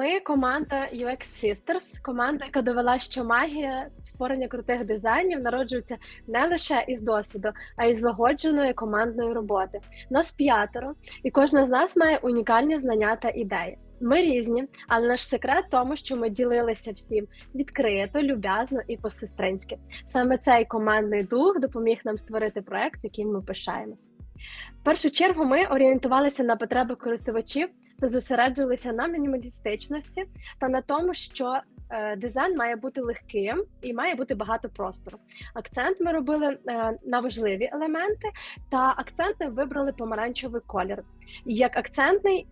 Ми команда UX Sisters, команда, яка довела, що магія створення крутих дизайнів народжується не лише із досвіду, а й злагодженої командної роботи. Нас п'ятеро, і кожна з нас має унікальні знання та ідеї. Ми різні, але наш секрет в тому, що ми ділилися всім відкрито, люб'язно і по-сестринськи. Саме цей командний дух допоміг нам створити проект, яким ми пишаємось. В першу чергу ми орієнтувалися на потреби користувачів та зосереджувалися на мінімалістичності та на тому, що е, дизайн має бути легким і має бути багато простору. Акцент ми робили е, на важливі елементи, та акценти вибрали помаранчевий колір як акцентний.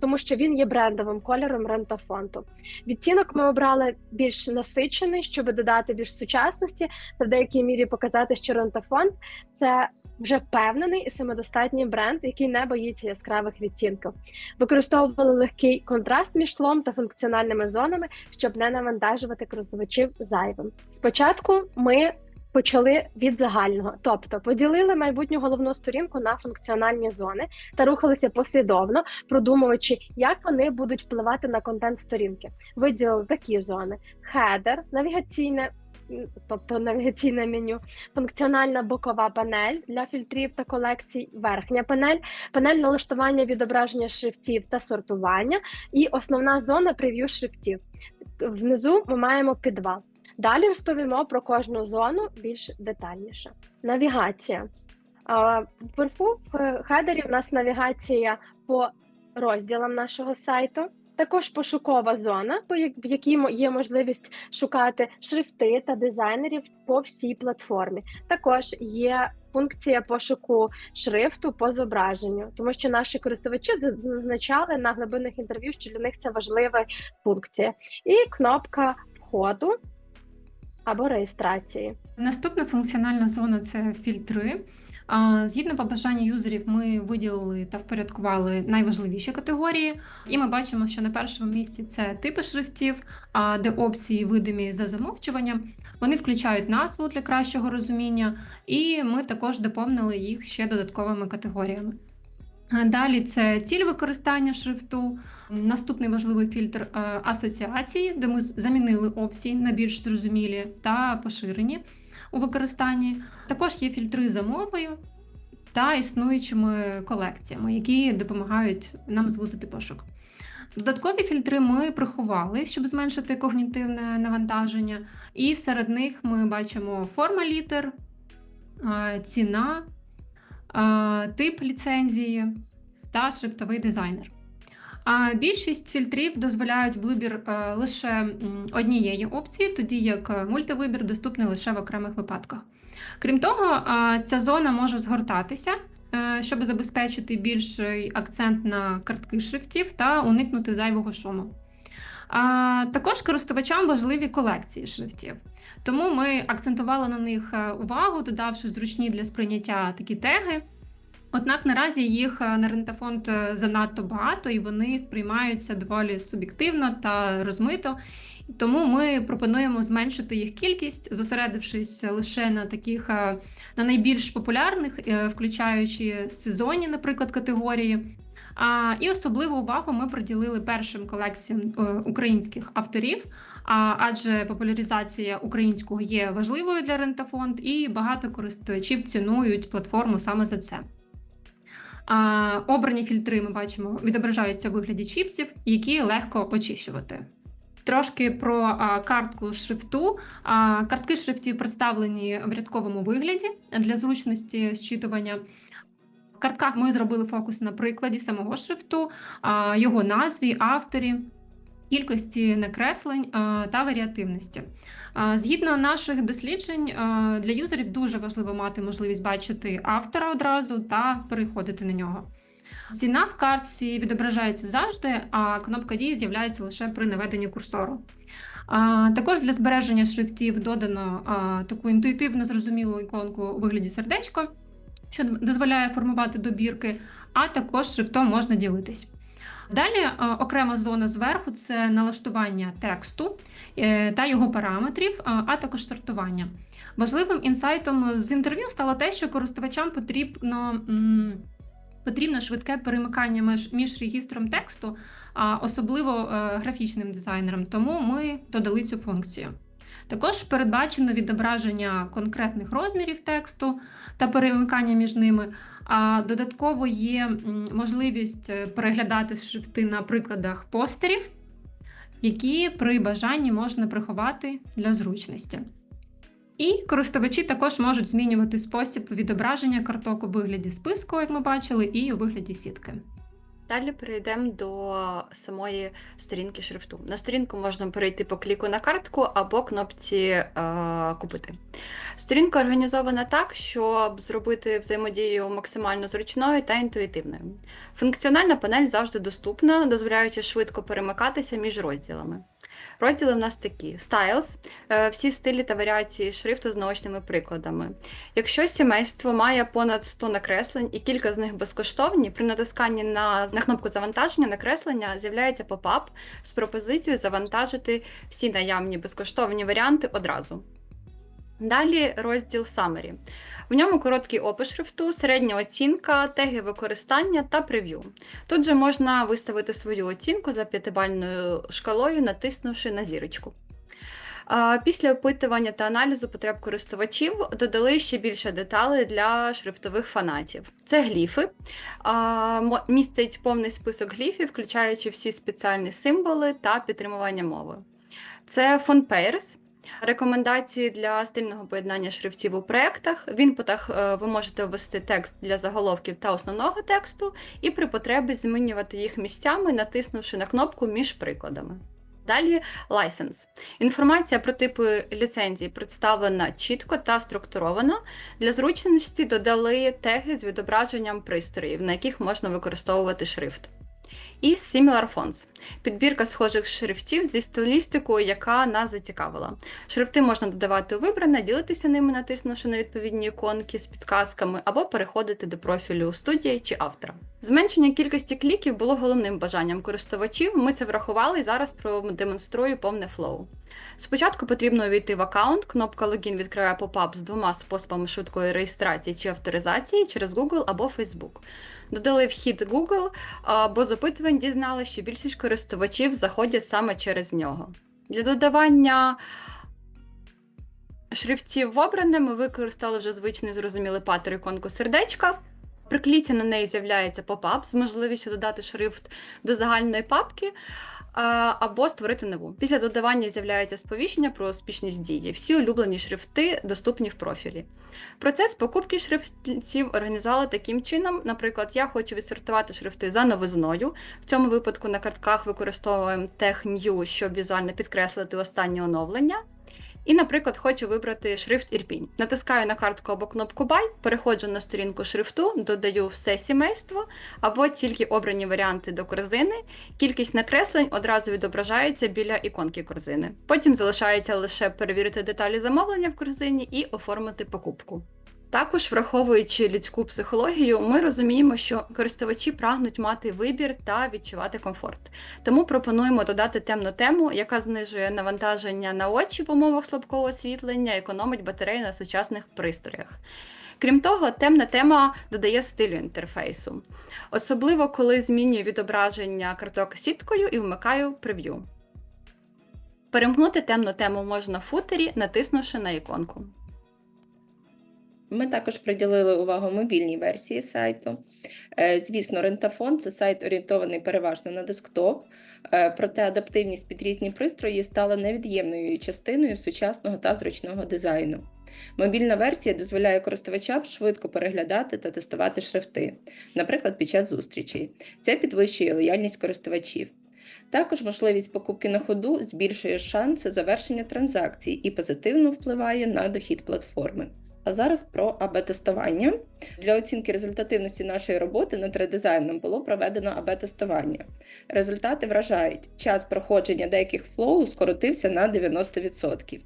Тому що він є брендовим кольором рентафонту. Відтінок ми обрали більш насичений, щоб додати більш сучасності та в деякій мірі показати, що рентафонт це вже впевнений і самодостатній бренд, який не боїться яскравих відтінків. Використовували легкий контраст між тлом та функціональними зонами, щоб не навантажувати користувачів зайвим. Спочатку ми почали від загального, тобто поділили майбутню головну сторінку на функціональні зони та рухалися послідовно, продумуючи, як вони будуть впливати на контент сторінки. Виділили такі зони: хедер, навігаційне. Тобто навігаційне меню, функціональна бокова панель для фільтрів та колекцій, верхня панель, панель налаштування відображення шрифтів та сортування, і основна зона прев'ю шрифтів. Внизу ми маємо підвал. Далі розповімо про кожну зону більш детальніше. Навігація. Вверху в хедері у нас навігація по розділам нашого сайту. Також пошукова зона, в якій є можливість шукати шрифти та дизайнерів по всій платформі. Також є функція пошуку шрифту по зображенню, тому що наші користувачі зазначали на глибинних інтерв'ю, що для них це важлива функція. І кнопка входу або реєстрації. Наступна функціональна зона це фільтри. Згідно побажання юзерів, ми виділили та впорядкували найважливіші категорії, і ми бачимо, що на першому місці це типи шрифтів, де опції видимі за замовчуванням. Вони включають назву для кращого розуміння, і ми також доповнили їх ще додатковими категоріями. Далі це ціль використання шрифту. Наступний важливий фільтр е, асоціації, де ми замінили опції на більш зрозумілі та поширені у використанні. Також є фільтри за мовою та існуючими колекціями, які допомагають нам звузити пошук. Додаткові фільтри ми приховали, щоб зменшити когнітивне навантаження, і серед них ми бачимо форма літер, е, ціна тип ліцензії та шрифтовий дизайнер. А більшість фільтрів дозволяють вибір е, лише однієї опції, тоді як е, мультивибір доступний лише в окремих випадках. Крім того, ця зона може згортатися, е, щоб забезпечити більший акцент на картки шрифтів та уникнути зайвого шуму. А Також користувачам важливі колекції шрифтів. Тому ми акцентували на них е, увагу, додавши зручні для сприйняття такі теги. Однак наразі їх е, на рентафонд е, занадто багато і вони сприймаються доволі суб'єктивно та розмито. Тому ми пропонуємо зменшити їх кількість, зосередившись лише на таких на найбільш популярних, включаючи сезонні, наприклад, категорії. А, І особливу увагу ми приділили першим колекціям е, українських авторів, а, адже популяризація українського є важливою для Рентафонд, і багато користувачів цінують платформу саме за це. А, Обрані фільтри ми бачимо відображаються у вигляді чіпсів, які легко очищувати. Трошки про а, картку шрифту. А, Картки шрифтів представлені в рядковому вигляді для зручності зчитування картках ми зробили фокус на прикладі самого шрифту, його назві, авторі. Кількості накреслень та варіативності. Згідно наших досліджень, для юзерів дуже важливо мати можливість бачити автора одразу та переходити на нього. Ціна в картці відображається завжди, а кнопка дії з'являється лише при наведенні курсору. Також для збереження шрифтів додано таку інтуїтивно зрозумілу іконку у вигляді сердечко що дозволяє формувати добірки, а також шрифтом можна ділитись. Далі е, окрема зона зверху це налаштування тексту е, та його параметрів, а також сортування. Важливим інсайтом з інтерв'ю стало те, що користувачам потрібно потрібно швидке перемикання між, регістром тексту, а особливо е, графічним дизайнером, тому ми додали цю функцію. Також передбачено відображення конкретних розмірів тексту та перемикання між ними. А додатково є можливість е, переглядати шрифти на прикладах постерів, які при бажанні можна приховати для зручності. І користувачі також можуть змінювати спосіб відображення карток у вигляді списку, як ми бачили, і у вигляді сітки. Далі перейдемо до самої сторінки шрифту. На сторінку можна перейти по кліку на картку або кнопці е, Купити. Сторінка організована так, щоб зробити взаємодію максимально зручною та інтуїтивною. Функціональна панель завжди доступна, дозволяючи швидко перемикатися між розділами. Розділи в нас такі: Styles, е, всі стилі та варіації шрифту з наочними прикладами. Якщо сімейство має понад 100 накреслень і кілька з них безкоштовні, при натисканні на, на кнопку завантаження накреслення з'являється попап з пропозицією завантажити всі наявні безкоштовні варіанти одразу. Далі розділ Summary. В ньому короткий опис шрифту, середня оцінка, теги використання та прев'ю. Тут же можна виставити свою оцінку за п'ятибальною шкалою, натиснувши на зірочку. Після опитування та аналізу потреб користувачів додали ще більше деталей для шрифтових фанатів. Це гліфи. Містить повний список гліфів, включаючи всі спеціальні символи та підтримування мови. Це фон Pairs, Рекомендації для стильного поєднання шрифтів у проєктах. В інпутах е, ви можете ввести текст для заголовків та основного тексту, і при потребі змінювати їх місцями, натиснувши на кнопку між прикладами. Далі лайсенс. Інформація про типи ліцензій представлена чітко та структуровано. Для зручності додали теги з відображенням пристроїв, на яких можна використовувати шрифт. І Similar Fonts – підбірка схожих шрифтів зі стилістикою, яка нас зацікавила. Шрифти можна додавати у вибране, ділитися ними, натиснувши на відповідні іконки з підказками, або переходити до профілю студії чи автора. Зменшення кількості кліків було головним бажанням користувачів. Ми це врахували і зараз продемонструю повне флоу. Спочатку потрібно увійти в аккаунт. Кнопка Логін відкриває попап з двома способами швидкої реєстрації чи авторизації через Google або Facebook. Додали вхід Google, а, бо з дізналися, що більшість користувачів заходять саме через нього. Для додавання шрифтів в обране ми використали вже звичний зрозумілий патер іконку сердечка. При кліці на неї з'являється попап з можливістю додати шрифт до загальної папки або створити нову. Після додавання з'являється сповіщення про успішність дії. Всі улюблені шрифти доступні в профілі. Процес покупки шрифтів організували таким чином. Наприклад, я хочу відсортувати шрифти за новизною. В цьому випадку на картках використовуємо тег New, щоб візуально підкреслити останнє оновлення. І, наприклад, хочу вибрати шрифт Ірпінь. Натискаю на картку або кнопку Buy, переходжу на сторінку шрифту, додаю все сімейство або тільки обрані варіанти до корзини. Кількість накреслень одразу відображається біля іконки корзини. Потім залишається лише перевірити деталі замовлення в корзині і оформити покупку. Також, враховуючи людську психологію, ми розуміємо, що користувачі прагнуть мати вибір та відчувати комфорт. Тому пропонуємо додати темну тему, яка знижує навантаження на очі в умовах слабкого освітлення, економить батареї на сучасних пристроях. Крім того, темна тема додає стилю інтерфейсу, особливо коли змінюю відображення карток сіткою і вмикаю прев'ю. Перемкнути темну тему можна в футері, натиснувши на іконку. Ми також приділили увагу мобільній версії сайту. Е, Звісно, Рентафон це сайт орієнтований переважно на десктоп, е, проте адаптивність під різні пристрої стала невід'ємною частиною сучасного та зручного дизайну. Мобільна версія дозволяє користувачам швидко переглядати та тестувати шрифти, наприклад, під час зустрічей. Це підвищує лояльність користувачів. Також можливість покупки на ходу збільшує шанси завершення транзакцій і позитивно впливає на дохід платформи. А зараз про АБ-тестування. Для оцінки результативності нашої роботи над редизайном було проведено АБ-тестування. Результати вражають. Час проходження деяких флоу скоротився на 90%.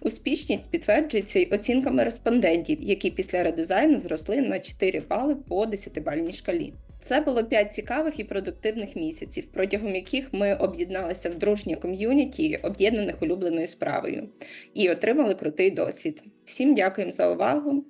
Успішність підтверджується й оцінками респондентів, які після редизайну зросли на 4 бали по 10-бальній шкалі. Це було 5 цікавих і продуктивних місяців, протягом яких ми об'єдналися в дружнє ком'юніті, об'єднаних улюбленою справою, і отримали крутий досвід. Всім дякуємо за увагу!